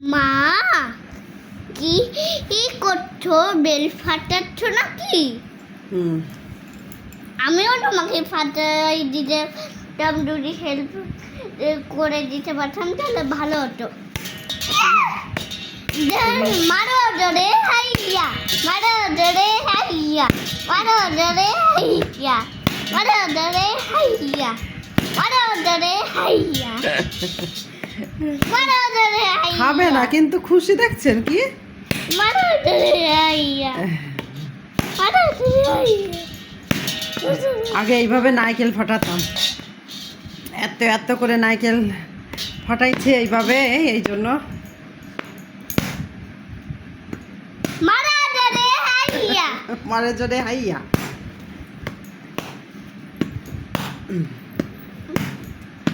মা কি কি করছ? বেল ফাটাচ্ছ নাকি? হুম। আমিও তোমাকে ফাটাই দিতে তাম যদি হেল্প করে দিতে পারতাম তাহলে ভালো হতো। মারো জোরে হাইয়া মারো জোরে হাইয়া মারো জোরে হাইয়া মারো জোরে হাইয়া মারো জোরে হাইয়া। খাবে না, কিন্তু খুশি দেখছেন কি? আগে এইভাবে নারকেল ফাটাতাম। এত এত করে নারকেল ফাটাইছে এইভাবে, এই জন্য। মারো জোরে হাইয়া মারে জোরে হাইয়া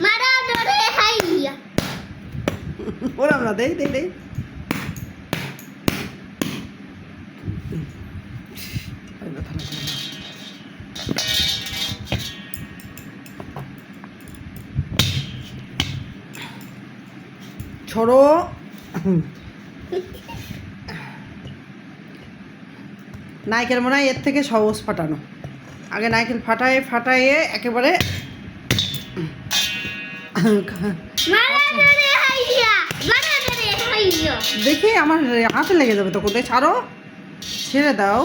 মারো জোরে হাইয়া ওরা আমরা দেই দেই দেই। ছড়ো নাইকেল মনে হয় এর থেকে সহজ ফাটানো আগে নাইকেল ফাটায়ে ফাটাইয়ে একেবারে মারো জোরে হাইয়া মারো জোরে হাইয়া দেখি আমার হাতে লেগে যাবে তো কোথায়? ছাড়ো। ছেড়ে দাও।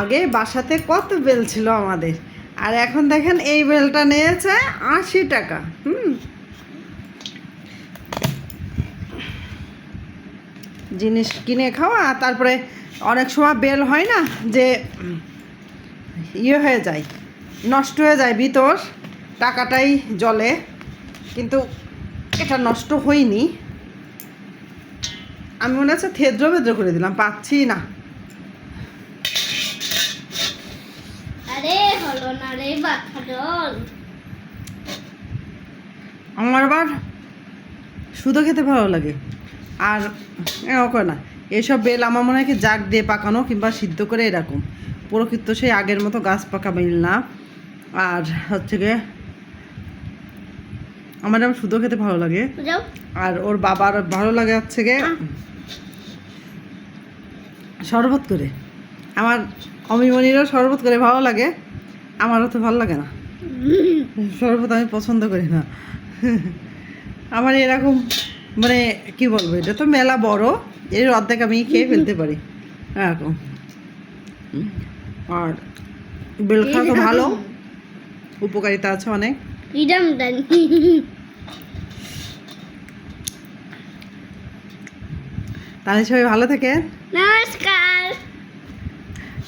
আগে বাসাতে কত বেল ছিল আমাদের? আর এখন দেখেন এই বেলটা নিয়েছে আশি টাকা। হুম। জিনিস কিনে খাওয়া তারপরে অনেক সময় বেল হয় না যে ইয়ে হয়ে যায়, নষ্ট হয়ে যায় ভিতর, টাকাটাই জলে। কিন্তু এটা নষ্ট হয়নি। আমি মনে হচ্ছে থেদ্র বেদ্র করে দিলাম পাচ্ছি না। আমার আবার শুধু খেতে ভালো লাগে। আর এরকম না। এসব বেল আমার মনে হয় কি জাগ দিয়ে পাকানো কিংবা সিদ্ধ করে এরকম। প্রকৃত সেই আগের মতো গাছ পাকা বেল না। আর হচ্ছে গিয়ে আমার আবার শুধু খেতে ভালো লাগে। আর ওর বাবার ভালো লাগে হচ্ছে গিয়ে শরবত করে। আমার অমিমনিরও শরবত করে ভালো লাগে আমারও তো ভালো লাগে না। শরবত আমি পছন্দ করি না। আমার এরকম মানে কি বলব এটা তো মেলা বড় এর অর্ধেক আমি খেয়ে ফেলতে পারি এরকম। আর বেল খাওয়া তো ভালো উপকারিতা আছে অনেক। ইডাম দান। তাহলে সবাই ভালো থাকে? নমস্কার।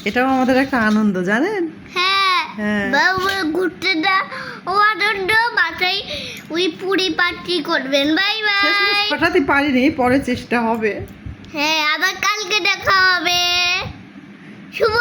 এটাও আমাদের একটা আনন্দ জানেন? হ্যাঁ হ্যাঁ। বাবু ঘুরতে দা ও আনন্দ বাসায় ওই পুরি পার্টি করবেন। Bye bye. ফাটাতে পারিনি পরে চেষ্টা হবে। হ্যাঁ আবার কালকে দেখা হবে। শুভ